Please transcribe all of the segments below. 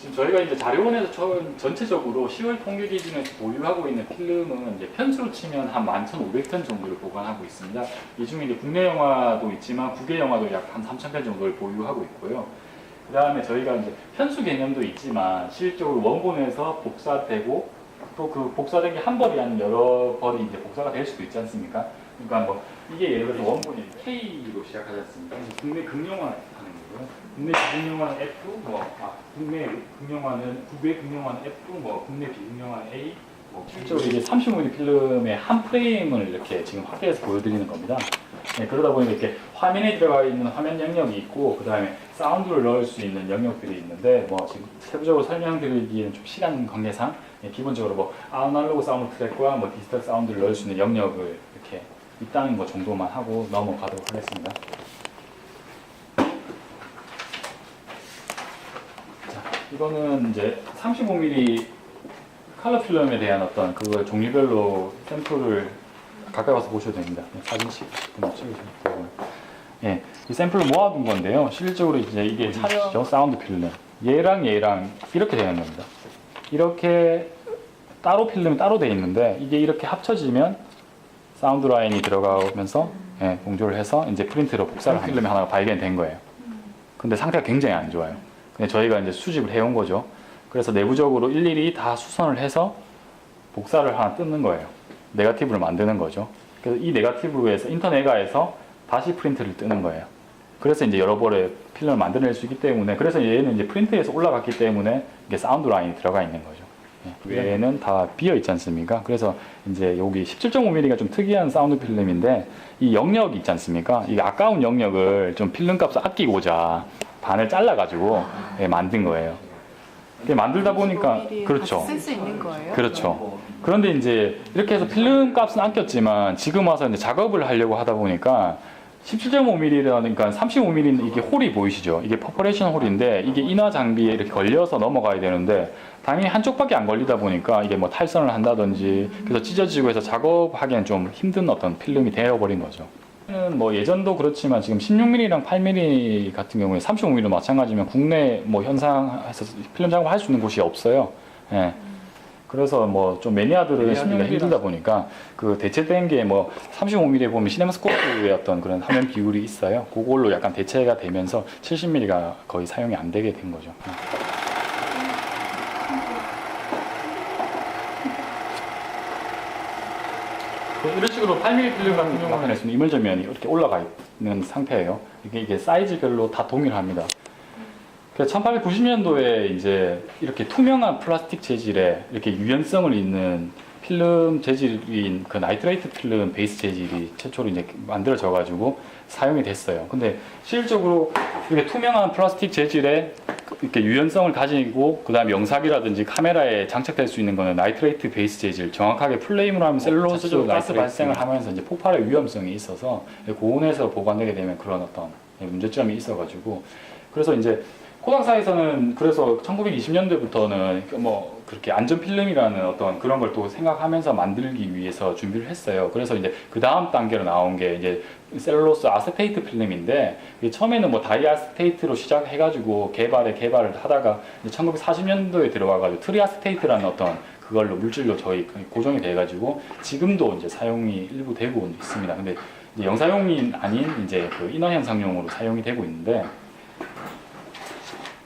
지금 저희가 이제 자료원에서 저- 전체적으로 10월 통계 기준에서 보유하고 있는 필름은 이제 편수로 치면 한 11,500편 정도를 보관하고 있습니다. 이 중에 이제 국내 영화도 있지만 국외 영화도 약 한 3,000편 정도를 보유하고 있고요. 그 다음에 저희가 이제 편수 개념도 있지만 실질적으로 원본에서 복사되고 또 그 복사된 게 한 벌이 아닌 여러 벌이 이제 복사가 될 수도 있지 않습니까? 그러니까 뭐 이게 예를 들어서 원본이 K로? 그래서 국내 거고요. 국내 비극영화는 F, 뭐 아, 국내 극영화는 국외 극영화는 F, 뭐 국내 비극영화는 A. 뭐 실제로 이게 35mm 필름의 한 프레임을 이렇게 지금 확대해서 보여드리는 겁니다. 네, 그러다 보니 이렇게 화면에 들어가 있는 화면 영역이 있고 그 다음에 사운드를 넣을 수 있는 영역들이 있는데 뭐 지금 세부적으로 설명드리기에는 좀 시간 관계상 예, 기본적으로 뭐 아날로그 사운드 트랙과 뭐 디지털 사운드를 넣을 수 있는 영역을 이렇게 있다는 것 정도만 하고 넘어가도록 하겠습니다. 이거는 이제 35mm 컬러 필름에 대한 어떤 그 종류별로 샘플을 가까이 와서 보셔도 됩니다. 네, 사진씩 좀 찍으시면 되고요. 예, 이 샘플을 모아둔 건데요. 실질적으로 이제 이게 촬영 사운드 필름. 얘랑 얘랑 이렇게 되어 있는 겁니다. 이렇게 따로 필름이 따로 되어 있는데 이게 이렇게 합쳐지면 사운드 라인이 들어가면서 예, 공조를 해서 이제 프린트로 복사를 한 필름이 하나가 발견된 거예요. 근데 상태가 굉장히 안 좋아요. 근데 저희가 이제 수집을 해온 거죠. 그래서 내부적으로 일일이 다 수선을 해서 복사를 하나 뜯는 거예요. 네가티브를 만드는 거죠. 그래서 이 네가티브에서 인터네가에서 다시 프린트를 뜨는 거예요. 그래서 이제 여러 벌의 필름을 만들어낼 수 있기 때문에 그래서 얘는 이제 프린트에서 올라갔기 때문에 이게 사운드 라인이 들어가 있는 거죠. 예, 외에는 다 비어 있지 않습니까? 그래서 이제 여기 17.5mm가 좀 특이한 사운드 필름인데 이 영역 있지 않습니까? 이 아까운 영역을 좀 필름 값을 아끼고자 반을 잘라가지고 예, 만든 거예요. 이게 만들다 보니까 그렇죠. 쓸수 있는 거예요? 그렇죠. 그런데 이제 이렇게 해서 필름 값은 아꼈지만 지금 와서 이제 작업을 하려고 하다 보니까 17.5mm라니까 35mm는 이게 홀이 보이시죠? 이게 퍼퍼레이션 홀인데 이게 인화 장비에 이렇게 걸려서 넘어가야 되는데 당연히 한쪽밖에 안 걸리다 보니까 이게 뭐 탈선을 한다든지 그래서 찢어지고 해서 작업하기엔 좀 힘든 어떤 필름이 되어버린 거죠. 뭐 예전도 그렇지만 지금 16mm 랑 8mm 같은 경우에 35mm도 마찬가지면 국내 뭐 현상에서 필름 작업을 할수 있는 곳이 없어요. 예. 그래서 뭐 좀 매니아들은 16mm 힘들다 보니까 그 대체된 게 뭐 35mm에 보면 시네마스코프의 어떤 그런 화면 비율이 있어요. 그걸로 약간 대체가 되면서 70mm가 거의 사용이 안 되게 된 거죠. 예. 네, 이런 식으로 8mm 필름 같은 경우는 지금 이물전면이 이렇게 올라가 있는 상태예요. 이게, 이게 사이즈별로 다 동일합니다. 그래서 1890년도에 이제 이렇게 투명한 플라스틱 재질의 이렇게 유연성을 있는 필름 재질인 그 나이트레이트 필름 베이스 재질이 최초로 이제 만들어져 가지고 사용이 됐어요. 근데 실질적으로 이렇게 투명한 플라스틱 재질의 이렇게 유연성을 가지고 그다음에 영상이라든지 카메라에 장착될 수 있는 거는 나이트레이트 베이스 재질 정확하게 플레임으로 하면 셀룰로스로 가스 발생을 하면서 이제 폭발의 위험성이 있어서 고온에서 보관되게 되면 그런 어떤 문제점이 있어가지고 그래서 이제 코닥사에서는 그래서 1920년대부터는 뭐 그렇게 안전 필름이라는 어떤 그런 걸 또 생각하면서 만들기 위해서 준비를 했어요. 그래서 이제 그 다음 단계로 나온 게 이제 셀룰로스 아세테이트 필름인데 처음에는 뭐 다이아스테이트로 시작해가지고 개발에 개발을 하다가 이제 1940년도에 들어와가지고 트리아스테이트라는 어떤 그걸로 물질로 저희 고정이 돼가지고 지금도 이제 사용이 일부 되고 있습니다. 근데 영사용이 아닌 이제 그 인원 현상용으로 사용이 되고 있는데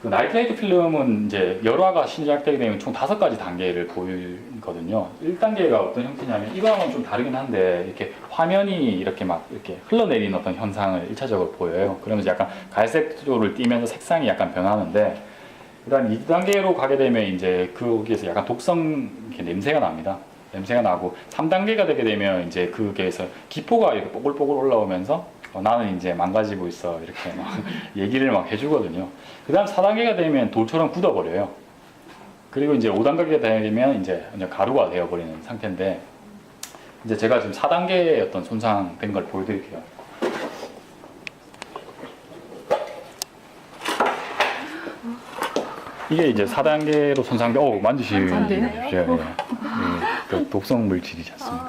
그 나이트레이트 필름은 이제 열화가 시작되게 되면 총 다섯 가지 단계를 보이거든요. 1단계가 어떤 형태냐면 이거랑은 좀 다르긴 한데 이렇게 화면이 이렇게 막 이렇게 흘러내리는 어떤 현상을 1차적으로 보여요. 그러면서 약간 갈색 조를 띠면서 색상이 약간 변하는데 그다음 2단계로 가게 되면 이제 거기에서 약간 독성 냄새가 납니다. 냄새가 나고 3단계가 되게 되면 이제 거기에서 기포가 이렇게 뽀글뽀글 올라오면서 어, 나는 이제 망가지고 있어 이렇게 막 얘기를 막 해주거든요. 그 다음 4단계가 되면 돌처럼 굳어버려요. 그리고 이제 5단계가 되면 이제 가루가 되어버리는 상태인데 이제 제가 지금 4단계의 어떤 손상된 걸 보여드릴게요. 이게 이제 4단계로 손상돼, 오, 만지시면 안 돼요? 예, 예. 그 독성 물질이지 않습니까?